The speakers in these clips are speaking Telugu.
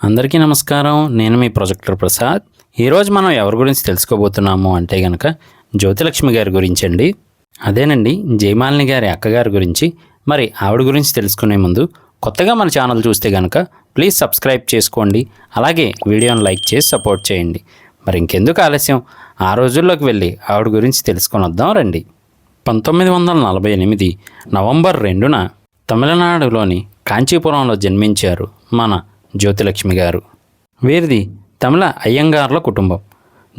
అందరికీ నమస్కారం. నేను మీ ప్రొజెక్టర్ ప్రసాద్. ఈరోజు మనం ఎవరి గురించి తెలుసుకోబోతున్నాము అంటే గనక జ్యోతిలక్ష్మి గారి గురించి అండి అదేనండి జయమాలిని గారి అక్కగారి గురించి. మరి ఆవిడ గురించి తెలుసుకునే ముందు కొత్తగా మన ఛానల్ చూస్తే గనక ప్లీజ్ సబ్స్క్రైబ్ చేసుకోండి. అలాగే వీడియోని లైక్ చేసి సపోర్ట్ చేయండి. మరి ఇంకెందుకు ఆలస్యం? ఆ రోజుల్లోకి వెళ్ళి ఆవిడ గురించి తెలుసుకొని వద్దాం రండి. పంతొమ్మిది వందల నలభై ఎనిమిది నవంబర్ రెండున తమిళనాడులోని కాంచీపురంలో జన్మించారు మన జ్యోతిలక్ష్మి గారు. వీరిది తమిళ అయ్యంగార్ల కుటుంబం.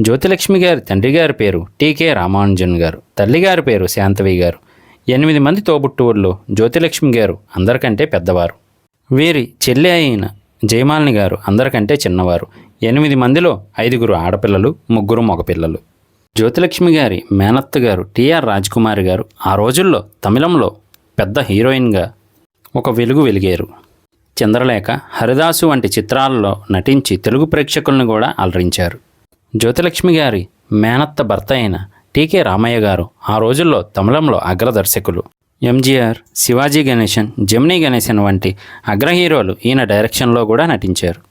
జ్యోతిలక్ష్మి గారి తండ్రి గారి పేరు టీకే రామానుజన్ గారు. తల్లి గారి పేరు శాంతవి గారు. ఎనిమిది మంది తోబుట్టువుల్లో జ్యోతిలక్ష్మి గారు అందరికంటే పెద్దవారు. వీరి చెల్లి అయిన జయమాలిని గారు అందరికంటే చిన్నవారు. ఎనిమిది మందిలో ఐదుగురు ఆడపిల్లలు ముగ్గురు మగపిల్లలు. జ్యోతిలక్ష్మి గారి మేనత్త గారు టిఆర్ రాజ్కుమారి గారు ఆ రోజుల్లో తమిళంలో పెద్ద హీరోయిన్గా ఒక వెలుగు వెలిగారు. చంద్రలేఖ హరిదాసు వంటి చిత్రాలలో నటించి తెలుగు ప్రేక్షకులను కూడా అలరించారు. జ్యోతిలక్ష్మి గారి మేనత్త భర్త అయిన టీకే రామయ్య గారు ఆ రోజుల్లో తమిళంలో అగ్రదర్శకులు ఎంజీఆర్ శివాజీ గణేశన్ జమినీ గణేశన్ వంటి అగ్ర హీరోలు ఈయన డైరెక్షన్లో కూడా నటించారు.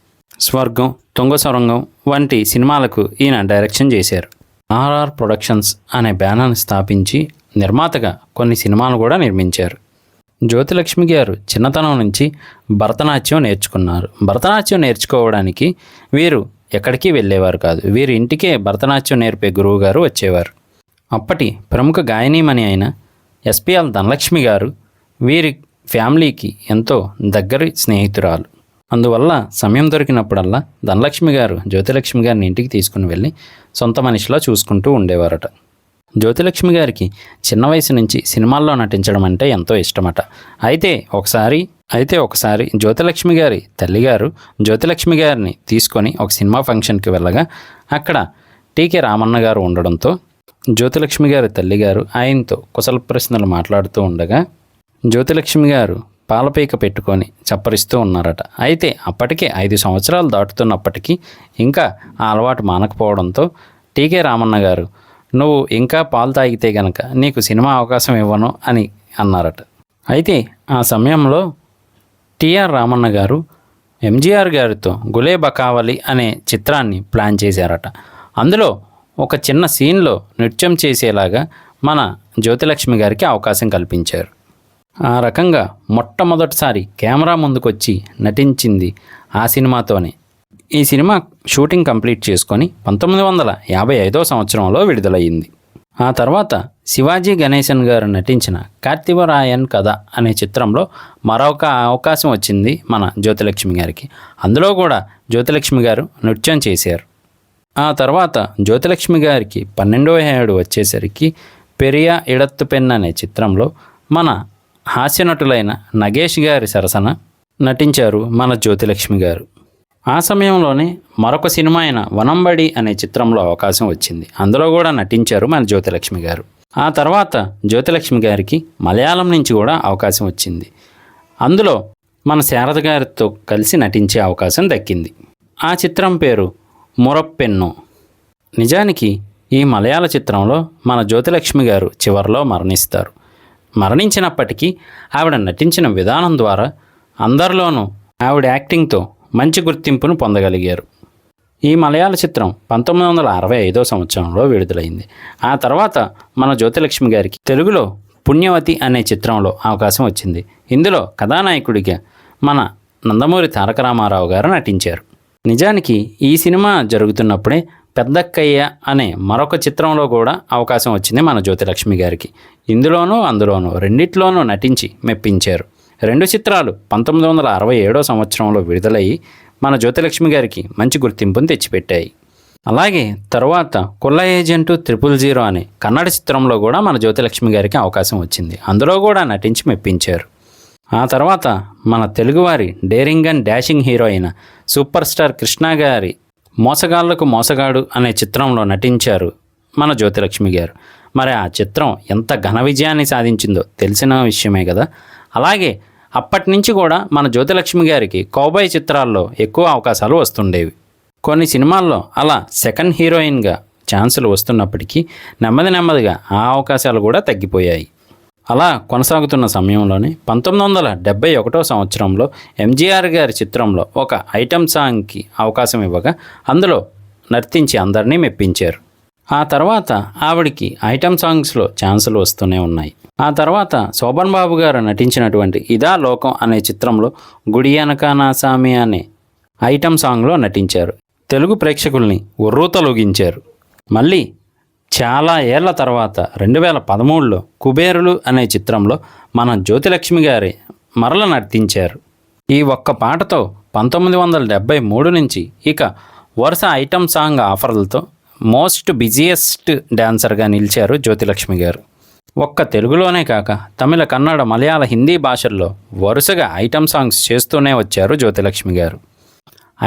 స్వర్గం తుంగ సొరంగం వంటి సినిమాలకు ఈయన డైరెక్షన్ చేశారు. ఆర్ఆర్ ప్రొడక్షన్స్ అనే బ్యానర్ని స్థాపించి నిర్మాతగా కొన్ని సినిమాలు కూడా నిర్మించారు. జ్యోతిలక్ష్మి గారు చిన్నతనం నుంచి భరతనాట్యం నేర్చుకున్నారు. భరతనాట్యం నేర్చుకోవడానికి వీరు ఎక్కడికి వెళ్ళేవారు కాదు. వీరి ఇంటికే భరతనాట్యం నేర్పే గురువు గారు వచ్చేవారు. అప్పటి ప్రముఖ గాయనీమణి అయిన ఎస్పిఎల్ ధనలక్ష్మి గారు వీరి ఫ్యామిలీకి ఎంతో దగ్గరి స్నేహితురాలు. అందువల్ల సమయం దొరికినప్పుడల్లా ధనలక్ష్మి గారు జ్యోతిలక్ష్మి గారిని ఇంటికి తీసుకుని వెళ్ళి సొంత మనిషిలా చూసుకుంటూ ఉండేవారట. జ్యోతిలక్ష్మి గారికి చిన్న వయసు నుంచి సినిమాల్లో నటించడం అంటే ఎంతో ఇష్టమట. అయితే ఒకసారి అయితే ఒకసారి జ్యోతిలక్ష్మి గారి తల్లిగారు జ్యోతిలక్ష్మి గారిని తీసుకొని ఒక సినిమా ఫంక్షన్కి వెళ్ళగా అక్కడ టీకే రామన్న గారు ఉండడంతో జ్యోతిలక్ష్మి గారి తల్లిగారు ఆయనతో కుశల ప్రశ్నలు మాట్లాడుతూ ఉండగా జ్యోతిలక్ష్మి గారు పాలపీక పెట్టుకొని చప్పరిస్తూ ఉన్నారట. అయితే అప్పటికే ఐదు సంవత్సరాలు దాటుతున్నప్పటికీ ఇంకా ఆ అలవాటు మానకపోవడంతో టీకే రామన్న గారు నువ్వు ఇంకా పాలు తాగితే గనక నీకు సినిమా అవకాశం ఇవ్వను అని అన్నారట. అయితే ఆ సమయంలో టిఆర్ రామన్న గారు ఎంజీఆర్ గారితో గులే బకావలి అనే చిత్రాన్ని ప్లాన్ చేశారట. అందులో ఒక చిన్న సీన్లో నృత్యం చేసేలాగా మన జ్యోతిలక్ష్మి గారికి అవకాశం కల్పించారు. ఆ రకంగా మొట్టమొదటిసారి కెమెరా ముందుకొచ్చి నటించింది ఆ సినిమాతోనే. ఈ సినిమా షూటింగ్ కంప్లీట్ చేసుకొని పంతొమ్మిది వందల యాభై ఐదో సంవత్సరంలో విడుదలయ్యింది. ఆ తర్వాత శివాజీ గణేశన్ గారు నటించిన కార్తివరాయన్ కథ అనే చిత్రంలో మరొక అవకాశం వచ్చింది మన జ్యోతిలక్ష్మి గారికి. అందులో కూడా జ్యోతిలక్ష్మి గారు నృత్యం చేశారు. ఆ తర్వాత జ్యోతిలక్ష్మి గారికి పన్నెండవ ఏడు వచ్చేసరికి పెరియా ఇడత్తు పెన్ అనే చిత్రంలో మన హాస్యనటులైన నగేష్ గారి సరసన నటించారు మన జ్యోతిలక్ష్మి గారు. ఆ సమయంలోనే మరొక సినిమా అయిన వనంబడి అనే చిత్రంలో అవకాశం వచ్చింది. అందులో కూడా నటించారు మన జ్యోతిలక్ష్మి గారు. ఆ తర్వాత జ్యోతిలక్ష్మి గారికి మలయాళం నుంచి కూడా అవకాశం వచ్చింది. అందులో మన శారద గారితో కలిసి నటించే అవకాశం దక్కింది. ఆ చిత్రం పేరు మురప్పెన్ను. నిజానికి ఈ మలయాళ చిత్రంలో మన జ్యోతిలక్ష్మి గారు చివరిలో మరణిస్తారు. మరణించినప్పటికీ ఆవిడ నటించిన విధానం ద్వారా అందరిలోనూ ఆవిడ యాక్టింగ్తో మంచి గుర్తింపును పొందగలిగారు. ఈ మలయాళ చిత్రం పంతొమ్మిది వందల అరవై ఐదో సంవత్సరంలో విడుదలైంది. ఆ తర్వాత మన జ్యోతిలక్ష్మి గారికి తెలుగులో పుణ్యవతి అనే చిత్రంలో అవకాశం వచ్చింది. ఇందులో కథానాయకుడిగా మన నందమూరి తారక రామారావు గారు నటించారు. నిజానికి ఈ సినిమా జరుగుతున్నప్పుడే పెద్దక్కయ్య అనే మరొక చిత్రంలో కూడా అవకాశం వచ్చింది మన జ్యోతిలక్ష్మి గారికి. ఇందులోనూ అందులోనూ రెండిట్లోనూ నటించి మెప్పించారు. రెండు చిత్రాలు పంతొమ్మిది వందల అరవై ఏడో సంవత్సరంలో విడుదలయ్యి మన జ్యోతిలక్ష్మి గారికి మంచి గుర్తింపును తెచ్చిపెట్టాయి. అలాగే తరువాత కుల్ల ఏజెంటు త్రిపుల్ జీరో అనే కన్నడ చిత్రంలో కూడా మన జ్యోతిలక్ష్మి గారికి అవకాశం వచ్చింది. అందులో కూడా నటించి మెప్పించారు. ఆ తర్వాత మన తెలుగువారి డేరింగ్ అండ్ డాషింగ్ హీరో అయిన సూపర్ స్టార్ కృష్ణ గారి మోసగాళ్ళకు మోసగాడు అనే చిత్రంలో నటించారు మన జ్యోతిలక్ష్మి గారు. మరి ఆ చిత్రం ఎంత ఘన విజయాన్ని సాధించిందో తెలిసిన విషయమే కదా. అలాగే అప్పటి నుంచి కూడా మన జ్యోతిలక్ష్మి గారికి కౌబాయ్ చిత్రాల్లో ఎక్కువ అవకాశాలు వస్తుండేవి. కొన్ని సినిమాల్లో అలా సెకండ్ హీరోయిన్గా ఛాన్సులు వస్తున్నప్పటికీ నెమ్మది నెమ్మదిగా ఆ అవకాశాలు కూడా తగ్గిపోయాయి. అలా కొనసాగుతున్న సమయంలోనే పంతొమ్మిది వందల డెబ్బై ఒకటో సంవత్సరంలో ఎంజీఆర్ గారి చిత్రంలో ఒక ఐటమ్ సాంగ్కి అవకాశం ఇవ్వగా అందులో నర్తించి అందరినీ మెప్పించారు. ఆ తర్వాత ఆవిడికి ఐటమ్ సాంగ్స్లో ఛాన్సులు వస్తూనే ఉన్నాయి. ఆ తర్వాత శోభన్ బాబు గారు నటించినటువంటి ఇదా లోకం అనే చిత్రంలో గుడి అనకానా సామి అనే ఐటమ్ సాంగ్లో నటించారు. తెలుగు ప్రేక్షకుల్ని ఉర్రూతలొగించారు మళ్ళీ చాలా ఏళ్ళ తర్వాత రెండు వేల పదమూడులో కుబేరులు అనే చిత్రంలో మన జ్యోతిలక్ష్మి గారి మరల నర్తించారు ఈ ఒక్క పాటతో పంతొమ్మిది వందల డెబ్బై మూడు నుంచి ఇక వరుస ఐటమ్ సాంగ్ ఆఫర్లతో మోస్ట్ బిజియెస్ట్ డాన్సర్గా నిలిచారు జ్యోతిలక్ష్మి గారు. ఒక్క తెలుగులోనే కాక తమిళ కన్నడ మలయాళ హిందీ భాషల్లో వరుసగా ఐటమ్ సాంగ్స్ చేస్తూనే వచ్చారు జ్యోతిలక్ష్మి గారు.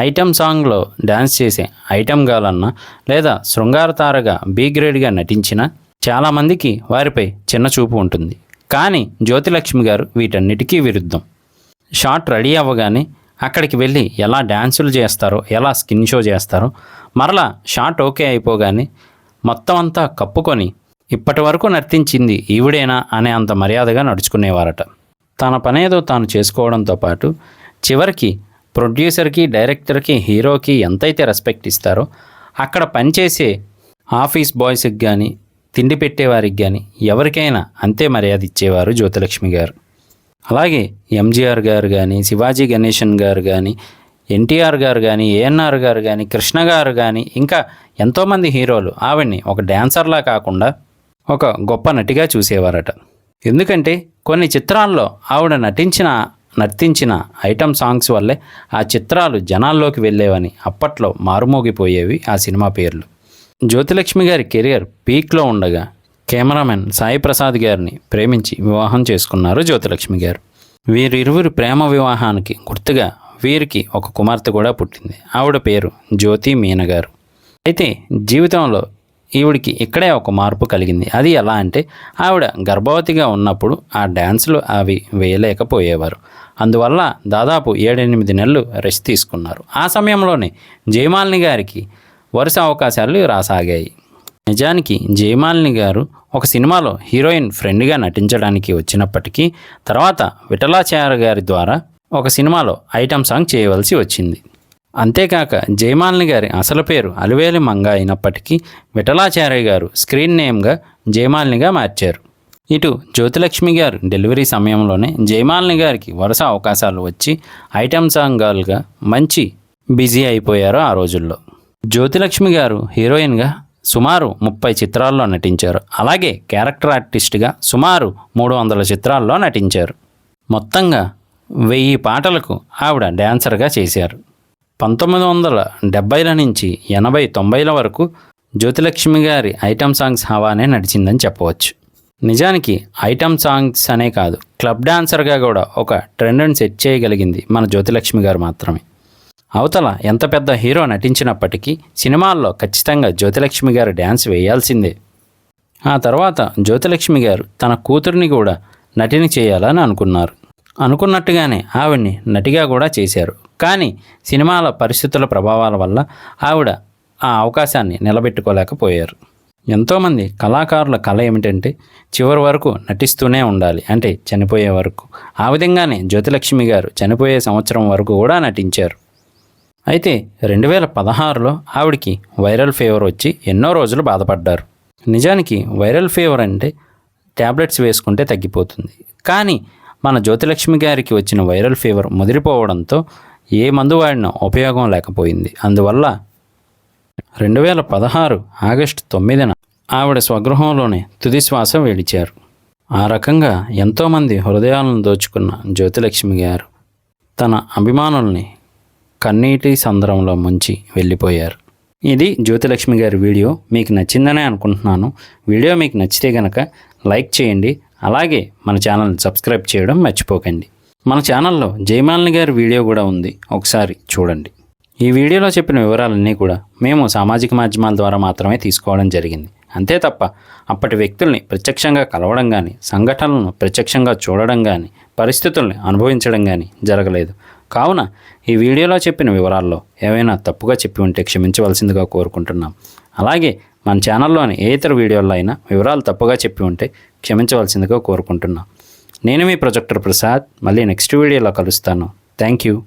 ఐటమ్ సాంగ్లో డ్యాన్స్ చేసే ఐటమ్ గాలన్న లేదా శృంగార తారగా బి గ్రేడ్గా నటించిన చాలామందికి వారిపై చిన్న చూపు ఉంటుంది. కానీ జ్యోతిలక్ష్మి గారు వీటన్నిటికీ విరుద్ధం. షాట్ రెడీ అవ్వగానే అక్కడికి వెళ్ళి ఎలా డ్యాన్సులు చేస్తారో ఎలా స్కిన్ షో చేస్తారో మరలా షాట్ ఓకే అయిపోగానే మొత్తం అంతా కప్పుకొని ఇప్పటి వరకు నర్తించింది ఈవిడేనా అనే అంత మర్యాదగా నడుచుకునేవారట. తన పనేదో తాను చేసుకోవడంతో పాటు చివరికి ప్రొడ్యూసర్కి డైరెక్టర్కి హీరోకి ఎంతైతే రెస్పెక్ట్ ఇస్తారో అక్కడ పనిచేసే ఆఫీస్ బాయ్స్కి కానీ తిండి పెట్టేవారికి కానీ ఎవరికైనా అంతే మర్యాద ఇచ్చేవారు జ్యోతిలక్ష్మి గారు. అలాగే ఎంజీఆర్ గారు కానీ శివాజీ గణేశన్ గారు కానీ ఎన్టీఆర్ గారు కానీ ఏఎన్ఆర్ గారు కానీ కృష్ణ గారు కానీ ఇంకా ఎంతోమంది హీరోలు ఆవిడ్ని ఒక డ్యాన్సర్లా కాకుండా ఒక గొప్ప నటిగా చూసేవారట. ఎందుకంటే కొన్ని చిత్రాల్లో ఆవిడ నటించిన నర్తించిన ఐటమ్ సాంగ్స్ వల్లే ఆ చిత్రాలు జనాల్లోకి వెళ్ళేవని అప్పట్లో మారుమోగిపోయేవి ఆ సినిమా పేర్లు. జ్యోతిలక్ష్మి గారి కెరియర్ పీక్లో ఉండగా కెమెరామెన్ సాయి ప్రసాద్ గారిని ప్రేమించి వివాహం చేసుకున్నారు జ్యోతిలక్ష్మి గారు. వీరిరువురి ప్రేమ వివాహానికి గుర్తుగా వీరికి ఒక కుమార్తె కూడా పుట్టింది. ఆవిడ పేరు జ్యోతి మీన గారు అయితే జీవితంలో ఈవిడికి ఇక్కడే ఒక మార్పు కలిగింది. అది ఎలా అంటే ఆవిడ గర్భవతిగా ఉన్నప్పుడు ఆ డ్యాన్సులు అవి వేయలేకపోయేవారు. అందువల్ల దాదాపు ఏడెనిమిది నెలలు రెస్ట్ తీసుకున్నారు. ఆ సమయంలోనే జయమాలిని గారికి వరుస అవకాశాలు రాసాగాయి. నిజానికి జయమాలిని గారు ఒక సినిమాలో హీరోయిన్ ఫ్రెండ్గా నటించడానికి వచ్చినప్పటికీ తర్వాత విఠలాచార్య గారి ద్వారా ఒక సినిమాలో ఐటమ్ సాంగ్ చేయవలసి వచ్చింది. అంతేకాక జయమాలిని గారి అసలు పేరు అలివేలి మంగ అయినప్పటికీ విఠలాచార్య గారు స్క్రీన్ నేమ్గా జయమాలినిగా మార్చారు. ఇటు జ్యోతిలక్ష్మి గారు డెలివరీ సమయంలోనే జయమాలిని గారికి వరుస అవకాశాలు వచ్చి ఐటమ్ సాంగ్ గర్ల్గా మంచి బిజీ అయిపోయారు ఆ రోజుల్లో. జ్యోతిలక్ష్మి గారు హీరోయిన్గా సుమారు ముప్పై చిత్రాల్లో నటించారు. అలాగే క్యారెక్టర్ ఆర్టిస్ట్గా సుమారు మూడు వందల చిత్రాల్లో నటించారు. మొత్తంగా వెయ్యి పాటలకు ఆవిడ డ్యాన్సర్గా చేశారు. పంతొమ్మిది వందల డెబ్బైల నుంచి ఎనభై తొంభైల వరకు జ్యోతిలక్ష్మి గారి ఐటమ్ సాంగ్స్ హవానే నడిచిందని చెప్పవచ్చు. నిజానికి ఐటమ్ సాంగ్స్ అనే కాదు క్లబ్ డాన్సర్గా కూడా ఒక ట్రెండ్ని సెట్ చేయగలిగింది మన జ్యోతిలక్ష్మి గారు మాత్రమే. అవతల ఎంత పెద్ద హీరో నటించినప్పటికీ సినిమాల్లో ఖచ్చితంగా జ్యోతిలక్ష్మి గారు డ్యాన్స్ వేయాల్సిందే. ఆ తర్వాత జ్యోతిలక్ష్మి గారు తన కూతుర్ని కూడా నటిని చేయాలని అనుకున్నారు. అనుకున్నట్టుగానే ఆవిడ్ని నటిగా కూడా చేశారు. కానీ సినిమాల పరిస్థితుల ప్రభావాల వల్ల ఆవిడ ఆ అవకాశాన్ని నిలబెట్టుకోలేకపోయారు. ఎంతోమంది కళాకారుల కళ ఏమిటంటే చివరి వరకు నటిస్తూనే ఉండాలి. అంటే చనిపోయే వరకు. ఆ విధంగానే జ్యోతిలక్ష్మి గారు చనిపోయే సంవత్సరం వరకు కూడా నటించారు. అయితే రెండు వేల పదహారులో ఆవిడికి వైరల్ ఫీవర్ వచ్చి ఎన్నో రోజులు బాధపడ్డారు. నిజానికి వైరల్ ఫీవర్ అంటే ట్యాబ్లెట్స్ వేసుకుంటే తగ్గిపోతుంది. కానీ మన జ్యోతిలక్ష్మి గారికి వచ్చిన వైరల్ ఫీవర్ ముదిరిపోవడంతో ఏ మందు వాడినా ఉపయోగం లేకపోయింది. అందువల్ల రెండు వేల పదహారు ఆగస్టు తొమ్మిదిన ఆవిడ స్వగృహంలోనే తుది శ్వాస విడిచారు. ఆ రకంగా ఎంతోమంది హృదయాలను దోచుకున్న జ్యోతిలక్ష్మి గారు తన అభిమానుల్ని కన్నీటి సంద్రంలో ముంచి వెళ్ళిపోయారు. ఇది జ్యోతిలక్ష్మి గారి వీడియో. మీకు నచ్చిందనే అనుకుంటున్నాను. వీడియో మీకు నచ్చితే గనక లైక్ చేయండి. అలాగే మన ఛానల్ని సబ్స్క్రైబ్ చేయడం మర్చిపోకండి. మన ఛానల్లో జయమాలిని గారి వీడియో కూడా ఉంది. ఒకసారి చూడండి. ఈ వీడియోలో చెప్పిన వివరాలన్నీ కూడా మేము సామాజిక మాధ్యమాల ద్వారా మాత్రమే తీసుకోవడం జరిగింది. అంతే తప్ప అప్పటి వ్యక్తుల్ని ప్రత్యక్షంగా కలవడం కానీ సంఘటనలను ప్రత్యక్షంగా చూడడం కానీ పరిస్థితుల్ని అనుభవించడం కానీ జరగలేదు. కావున ఈ వీడియోలో చెప్పిన వివరాల్లో ఏవైనా తప్పుగా చెప్పి ఉంటే క్షమించవలసిందిగా కోరుకుంటున్నాం. అలాగే మన ఛానల్లోని ఏ ఇతర వీడియోల్లో అయినా వివరాలు తప్పుగా చెప్పి ఉంటే క్షమించవలసిందిగా కోరుకుంటున్నాను నేను మీ ప్రొజెక్టర్ ప్రసాద్. మళ్ళీ నెక్స్ట్ వీడియోలో కలుస్తాను. Thank you.